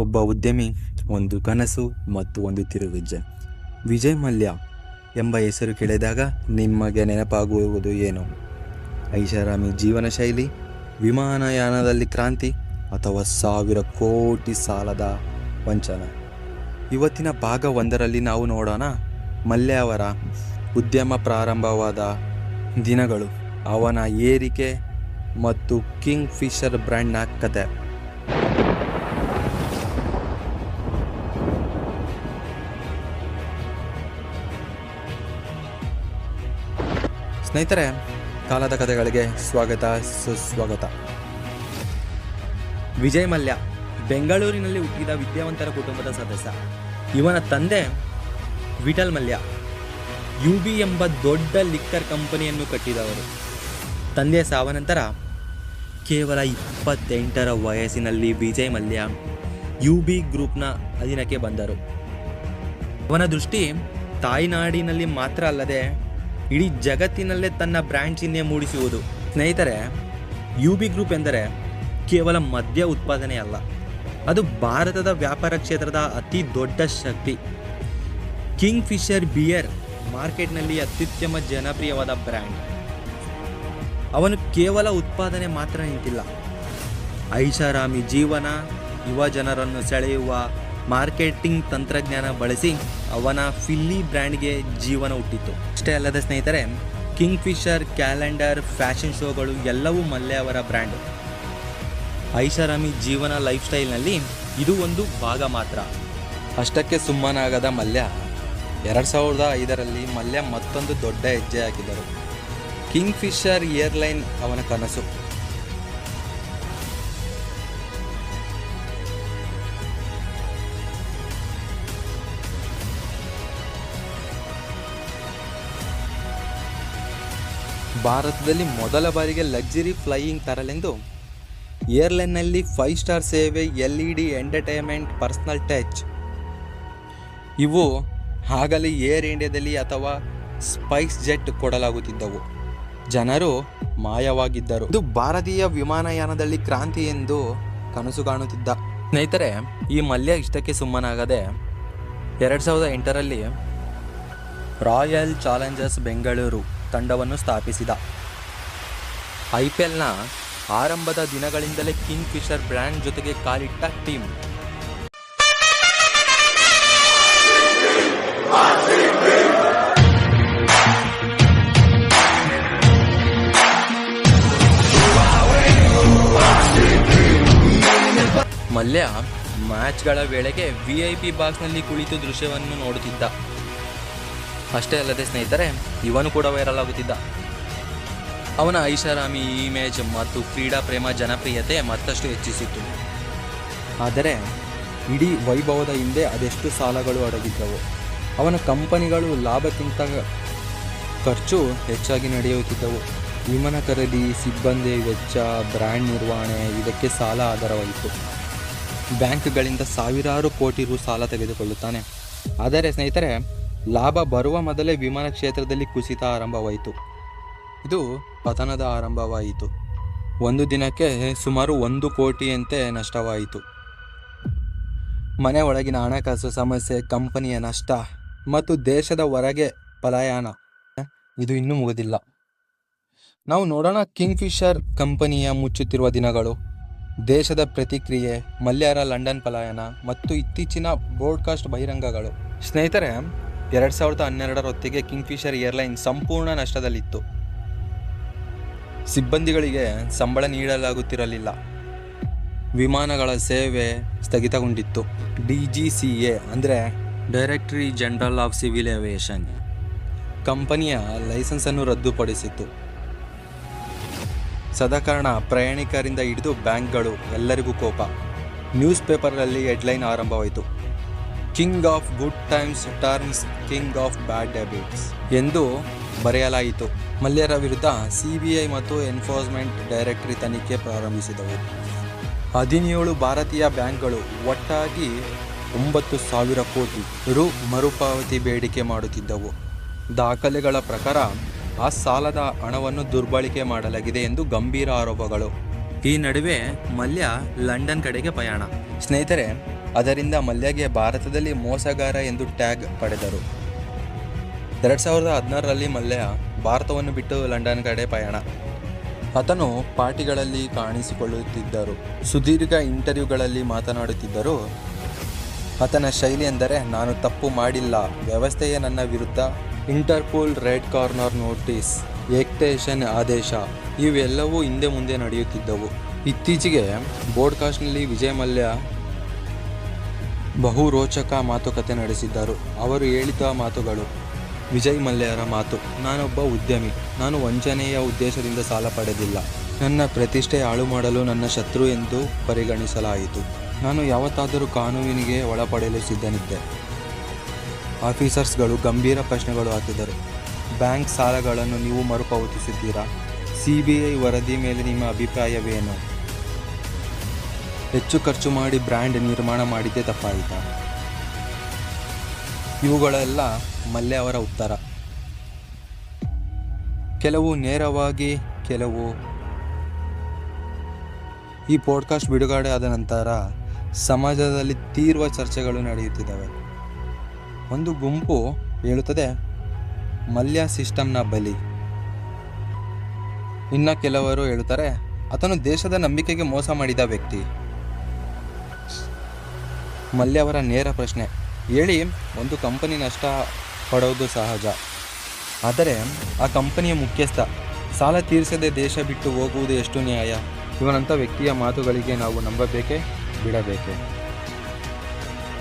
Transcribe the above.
ಒಬ್ಬ ಉದ್ಯಮಿ, ಒಂದು ಕನಸು ಮತ್ತು ಒಂದು ತಿರುವಿಜ್ಜೆ ವಿಜಯ್ ಮಲ್ಯ ಎಂಬ ಹೆಸರು ಕೇಳಿದಾಗ ನಿಮಗೆ ನೆನಪಾಗುವುದು ಏನು? ಐಷಾರಾಮಿ ಜೀವನ ಶೈಲಿ, ವಿಮಾನಯಾನದಲ್ಲಿ ಕ್ರಾಂತಿ ಅಥವಾ ಸಾವಿರ ಕೋಟಿ ಸಾಲದ ವಂಚನೆ? ಇವತ್ತಿನ ಭಾಗ ಒಂದರಲ್ಲಿ ನಾವು ನೋಡೋಣ ಮಲ್ಯ ಅವರ ಉದ್ಯಮ ಪ್ರಾರಂಭವಾದ ದಿನಗಳು. ಅವನ ಏರಿಕೆ ಮತ್ತು ಕಿಂಗ್ ಫಿಶರ್ ಬ್ರ್ಯಾಂಡ್ನ ಕತೆ. ಸ್ನೇಹಿತರೆ, ಕಾಲದ ಕಥೆಗಳಿಗೆ ಸ್ವಾಗತ, ಸುಸ್ವಾಗತ. ವಿಜಯ್ ಮಲ್ಯ, ಬೆಂಗಳೂರಿನಲ್ಲಿ ಹುಟ್ಟಿದ ವಿದ್ಯಾವಂತರ ಕುಟುಂಬದ ಸದಸ್ಯ. ಇವನ ತಂದೆ ವಿಠಲ್ ಮಲ್ಯ. ಯು ಬಿ ಎಂಬ ದೊಡ್ಡ ಲಿಕ್ಕರ್ ಕಂಪನಿಯನ್ನು ಕಟ್ಟಿದವರು. ತಂದೆ ಸಾವ ನಂತರ ಕೇವಲ ಇಪ್ಪತ್ತೆಂಟರ ವಯಸ್ಸಿನಲ್ಲಿ ವಿಜಯ್ ಮಲ್ಯ ಯು ಬಿ ಗ್ರೂಪ್ನ ಅಧೀನಕ್ಕೆ ಬಂದರು. ಅವನ ದೃಷ್ಟಿ ತಾಯ್ನಾಡಿನಲ್ಲಿ ಮಾತ್ರ ಅಲ್ಲದೆ ಇಡೀ ಜಗತ್ತಿನಲ್ಲೇ ತನ್ನ ಬ್ರ್ಯಾಂಡ್ ಚಿಹ್ನೆ ಮೂಡಿಸುವುದು. ಸ್ನೇಹಿತರೆ ಯು ಬಿ ಗ್ರೂಪ್ ಎಂದರೆ ಕೇವಲ ಮದ್ಯ ಉತ್ಪಾದನೆ ಅಲ್ಲ. ಅದು ಭಾರತದ ವ್ಯಾಪಾರ ಕ್ಷೇತ್ರದ ಅತಿ ದೊಡ್ಡ ಶಕ್ತಿ. ಕಿಂಗ್ ಫಿಶರ್ ಬಿಯರ್ ಮಾರ್ಕೆಟ್ನಲ್ಲಿ ಅತ್ಯುತ್ತಮ ಜನಪ್ರಿಯವಾದ ಬ್ರ್ಯಾಂಡ್. ಅವನು ಕೇವಲ ಉತ್ಪಾದನೆ ಮಾತ್ರ ನಿಂತಿಲ್ಲ. ಐಷಾರಾಮಿ ಜೀವನ, ಯುವ ಜನರನ್ನು ಸೆಳೆಯುವ ಮಾರ್ಕೆಟಿಂಗ್ ತಂತ್ರಜ್ಞಾನ ಬಳಸಿ ಅವನ ಫಿಲ್ಲಿ ಬ್ರ್ಯಾಂಡ್ಗೆ ಜೀವನ ಹುಟ್ಟಿತ್ತು. ಅಷ್ಟೇ ಅಲ್ಲದೆ ಸ್ನೇಹಿತರೆ ಕಿಂಗ್ ಫಿಶರ್ ಕ್ಯಾಲೆಂಡರ್, ಫ್ಯಾಷನ್ ಶೋಗಳು ಎಲ್ಲವೂ ಮಲ್ಯ ಅವರ ಬ್ರ್ಯಾಂಡ್. ಐಷಾರಾಮಿ ಜೀವನ ಲೈಫ್ ಸ್ಟೈಲ್ನಲ್ಲಿ ಇದು ಒಂದು ಭಾಗ ಮಾತ್ರ. ಅಷ್ಟಕ್ಕೆ ಸುಮ್ಮನಾಗದ ಮಲ್ಯ, ಎರಡು ಸಾವಿರದ ಐದರಲ್ಲಿ ಮಲ್ಯ ಮತ್ತೊಂದು ದೊಡ್ಡ ಹೆಜ್ಜೆ ಹಾಕಿದರು ಕಿಂಗ್ ಫಿಶರ್ ಏರ್ಲೈನ್ ಅವನ ಕನಸು. ಭಾರತದಲ್ಲಿ ಮೊದಲ ಬಾರಿಗೆ ಲಕ್ಸುರಿ ಫ್ಲೈಯಿಂಗ್ ತರಲೆಂದು. ಏರ್ಲೈನ್ನಲ್ಲಿ ಫೈವ್ ಸ್ಟಾರ್ ಸೇವೆ L E D entertainment, personal touch. ಇವು ಆಗಲೇ ಏರ್ ಇಂಡಿಯಾದಲ್ಲಿ ಅಥವಾ ಸ್ಪೈಸ್ ಜೆಟ್ ಕೊಡಲಾಗುತ್ತಿದ್ದವು. ಜನರು ಮಾಯವಾಗಿದ್ದರು. ಇದು ಭಾರತೀಯ ವಿಮಾನಯಾನದಲ್ಲಿ ಕ್ರಾಂತಿ ಎಂದು ಕನಸು ಕಾಣುತ್ತಿದ್ದ. ಸ್ನೇಹಿತರೆ, ಈ ಮಲ್ಯ ಇಷ್ಟಕ್ಕೆ ಸುಮ್ಮನಾಗದೆ ಎರಡು ಸಾವಿರದ ಎಂಟರಲ್ಲಿ ರಾಯಲ್ ಚಾಲೆಂಜರ್ಸ್ ಬೆಂಗಳೂರು ತಂಡವನ್ನು ಸ್ಥಾಪಿಸಿದ. ಐ ಪಿ ಎಲ್ನ ಆರಂಭದ ದಿನಗಳಿಂದಲೇ ಕಿಂಗ್ ಫಿಶರ್ ಬ್ರ್ಯಾಂಡ್ ಜೊತೆಗೆ ಕಾಲಿಟ್ಟ ಟೀಮ್. ಮಲ್ಯ, ಮ್ಯಾಚ್ಗಳ ವೇಳೆಗೆ ವಿ ಐ ಪಿ ಬಾಕ್ಸ್ನಲ್ಲಿ ಕುಳಿತು ದೃಶ್ಯವನ್ನು ನೋಡುತ್ತಿದ್ದ. ಅಷ್ಟೇ ಅಲ್ಲದೆ ಸ್ನೇಹಿತರೆ, ಇವನು ಕೂಡ ವೈರಲ್ ಆಗುತ್ತಿದ್ದ. ಅವನ ಐಷಾರಾಮಿ ಇಮೇಜ್ ಮತ್ತು ಕ್ರೀಡಾ ಪ್ರೇಮ ಜನಪ್ರಿಯತೆ ಮತ್ತಷ್ಟು ಹೆಚ್ಚಿಸಿತ್ತು. ಆದರೆ, ಇಡೀ ವೈಭವದ ಹಿಂದೆ ಅದೆಷ್ಟು ಸಾಲಗಳು ಅಡಗಿದ್ದವು. ಅವನ ಕಂಪನಿಗಳು ಲಾಭಕ್ಕಿಂತ ಖರ್ಚು ಹೆಚ್ಚಾಗಿ ನಡೆಯುತ್ತಿದ್ದವು. ವಿಮಾನ ಖರೀದಿ, ಸಿಬ್ಬಂದಿ ವೆಚ್ಚ, ಬ್ರ್ಯಾಂಡ್ ನಿರ್ವಹಣೆ, ಇದಕ್ಕೆ ಸಾಲ ಆಧಾರವಾಯಿತು. ಬ್ಯಾಂಕ್ಗಳಿಂದ ಸಾವಿರಾರು ಕೋಟಿ ರು ಸಾಲ ತೆಗೆದುಕೊಳ್ಳುತ್ತಾನೆ. ಆದರೆ ಸ್ನೇಹಿತರೆ ಲಾಭ ಬರುವ ಮೊದಲೇ ವಿಮಾನ ಕ್ಷೇತ್ರದಲ್ಲಿ ಕುಸಿತ ಆರಂಭವಾಯಿತು. ಇದು ಪತನದ ಆರಂಭವಾಯಿತು. ಒಂದು ದಿನಕ್ಕೆ ಸುಮಾರು ಒಂದು ಕೋಟಿಯಂತೆ ನಷ್ಟವಾಯಿತು. ಮನೆ ಒಳಗಿನ ಹಣಕಾಸು ಸಮಸ್ಯೆ, ಕಂಪನಿಯ ನಷ್ಟ ಮತ್ತು ದೇಶದ ಹೊರಗೆ ಪಲಾಯನ ಇದು ಇನ್ನೂ ಮುಗಿದಿಲ್ಲ. ನಾವು ನೋಡೋಣ ಕಿಂಗ್ ಫಿಶರ್ ಕಂಪನಿಯ ಮುಚ್ಚುತ್ತಿರುವ ದಿನಗಳು. ದೇಶದ ಪ್ರತಿಕ್ರಿಯೆ, ಮಲ್ಯರ ಲಂಡನ್ ಪಲಾಯನ ಮತ್ತು ಇತ್ತೀಚಿನ ಬ್ರಾಡ್ಕಾಸ್ಟ್ ಬಹಿರಂಗಗಳು. ಸ್ನೇಹಿತರೆ ಎರಡು ಸಾವಿರದ ಹನ್ನೆರಡರ ಹೊತ್ತಿಗೆ ಕಿಂಗ್ಫಿಷರ್ ಏರ್ಲೈನ್ ಸಂಪೂರ್ಣ ನಷ್ಟದಲ್ಲಿತ್ತು. ಸಿಬ್ಬಂದಿಗಳಿಗೆ ಸಂಬಳ ನೀಡಲಾಗುತ್ತಿರಲಿಲ್ಲ. ವಿಮಾನಗಳ ಸೇವೆ ಸ್ಥಗಿತಗೊಂಡಿತ್ತು. ಡಿ ಜಿ ಸಿ ಎ ಅಂದರೆ directory general of civil aviation ಕಂಪನಿಯ ಲೈಸೆನ್ಸನ್ನು ರದ್ದುಪಡಿಸಿತ್ತು. ಸದಕಾರಣ ಪ್ರಯಾಣಿಕರಿಂದ ಹಿಡಿದು ಬ್ಯಾಂಕ್ಗಳು ಎಲ್ಲರಿಗೂ ಕೋಪ. ನ್ಯೂಸ್ ಪೇಪರ್ನಲ್ಲಿ ಹೆಡ್ಲೈನ್ ಆರಂಭವಾಯಿತು. King of good times turns king of bad habits ಎಂದು ಬರೆಯಲಾಯಿತು. ಮಲ್ಯರ ವಿರುದ್ಧ ಸಿಬಿಐ ಮತ್ತು ಎನ್ಫೋರ್ಸ್ಮೆಂಟ್ ಡೈರೆಕ್ಟರಿ ತನಿಖೆ ಪ್ರಾರಂಭಿಸಿದವು. ಹದಿನೇಳು ಭಾರತೀಯ ಬ್ಯಾಂಕ್ಗಳು ಒಟ್ಟಾಗಿ ಒಂಬತ್ತು ಸಾವಿರ ಕೋಟಿ ರು ಮರುಪಾವತಿ ಬೇಡಿಕೆ ಮಾಡುತ್ತಿದ್ದವು. ದಾಖಲೆಗಳ ಪ್ರಕಾರ ಆ ಸಾಲದ ಹಣವನ್ನು ದುರ್ಬಳಕೆ ಮಾಡಲಾಗಿದೆ ಎಂದು ಗಂಭೀರ ಆರೋಪಗಳು. ಈ ನಡುವೆ ಮಲ್ಯ ಲಂಡನ್ ಕಡೆಗೆ ಪ್ರಯಾಣ. ಸ್ನೇಹಿತರೆ ಅದರಿಂದ ಮಲ್ಯಗೆ ಭಾರತದಲ್ಲಿ ಮೋಸಗಾರ ಎಂದು ಟ್ಯಾಗ್ ಪಡೆದರು. ಎರಡು ಸಾವಿರದ ಹದಿನಾರರಲ್ಲಿ ಮಲ್ಯ ಭಾರತವನ್ನು ಬಿಟ್ಟು ಲಂಡನ್ ಕಡೆ ಪಯಣ. ಆತನು ಪಾರ್ಟಿಗಳಲ್ಲಿ ಕಾಣಿಸಿಕೊಳ್ಳುತ್ತಿದ್ದರು. ಸುದೀರ್ಘ ಇಂಟರ್ವ್ಯೂಗಳಲ್ಲಿ ಮಾತನಾಡುತ್ತಿದ್ದರು, ಆತನ ಶೈಲಿ ಎಂದರೆ ನಾನು ತಪ್ಪು ಮಾಡಿಲ್ಲ. ವ್ಯವಸ್ಥೆಯೇ ನನ್ನ ವಿರುದ್ಧ. Interpol red corner notice extradition ಆದೇಶ, ಇವೆಲ್ಲವೂ ಹಿಂದೆ ಮುಂದೆ ನಡೆಯುತ್ತಿದ್ದವು. ಇತ್ತೀಚೆಗೆ ಬೋಡ್ಕಾಸ್ಟ್ನಲ್ಲಿ ವಿಜಯ್ ಮಲ್ಯ ಬಹು ರೋಚಕ ಮಾತುಕತೆ ನಡೆಸಿದ್ದರು. ಅವರು ಹೇಳಿದ ಮಾತುಗಳು, ವಿಜಯ್ ಮಲ್ಯರ ಮಾತು, ನಾನೊಬ್ಬ ಉದ್ಯಮಿ, ನಾನು ವಂಚನೆಯ ಉದ್ದೇಶದಿಂದ ಸಾಲ ಪಡೆದಿಲ್ಲ. ನನ್ನ ಪ್ರತಿಷ್ಠೆ ಹಾಳು ಮಾಡಲು ನನ್ನ ಶತ್ರು ಎಂದು ಪರಿಗಣಿಸಲಾಯಿತು. ನಾನು ಯಾವತ್ತಾದರೂ ಕಾನೂನಿಗೆ ಒಳಪಡೆಯಲು ಸಿದ್ಧನಿದ್ದೆ. ಆಫೀಸರ್ಸ್ಗಳು ಗಂಭೀರ ಪ್ರಶ್ನೆಗಳು ಹಾಕಿದರು. ಬ್ಯಾಂಕ್ ಸಾಲಗಳನ್ನು ನೀವು ಮರುಪಾವತಿಸಿದ್ದೀರಾ? ಸಿ ಬಿ ಐ ವರದಿ ಮೇಲೆ ನಿಮ್ಮ ಅಭಿಪ್ರಾಯವೇನು? ಹೆಚ್ಚು ಖರ್ಚು ಮಾಡಿ ಬ್ರ್ಯಾಂಡ್ ನಿರ್ಮಾಣ ಮಾಡಿದ್ದೇ ತಪ್ಪಾಯಿತ. ಇವುಗಳೆಲ್ಲ ಮಲ್ಯ ಅವರ ಉತ್ತರ. ಕೆಲವು ನೇರವಾಗಿ, ಕೆಲವು ಈ ಪಾಡ್ಕಾಸ್ಟ್ ಬಿಡುಗಡೆ ಆದ ನಂತರ ಸಮಾಜದಲ್ಲಿ ತೀವ್ರ ಚರ್ಚೆಗಳು ನಡೆಯುತ್ತಿದ್ದಾವೆ. ಒಂದು ಗುಂಪು ಹೇಳುತ್ತದೆ, ಮಲ್ಯ ಸಿಸ್ಟಮ್ನ ಬಲಿ. ಇನ್ನು ಕೆಲವರು ಹೇಳುತ್ತಾರೆ ಆತನು ದೇಶದ ನಂಬಿಕೆಗೆ ಮೋಸ ಮಾಡಿದ ವ್ಯಕ್ತಿ. ಮಲ್ಯ ಅವರ ನೇರ ಪ್ರಶ್ನೆ. ಹೇಳಿ, ಒಂದು ಕಂಪನಿ ನಷ್ಟ ಪಡೋದು ಸಹಜ. ಆದರೆ, ಆ ಕಂಪನಿಯ ಮುಖ್ಯಸ್ಥ, ಸಾಲ ತೀರಿಸದೆ ದೇಶ ಬಿಟ್ಟು ಹೋಗುವುದು ಎಷ್ಟು ನ್ಯಾಯ? ಇವನಂಥ ವ್ಯಕ್ತಿಯ ಮಾತುಗಳಿಗೆ ನಾವು ನಂಬಬೇಕೇ, ಬಿಡಬೇಕೇ?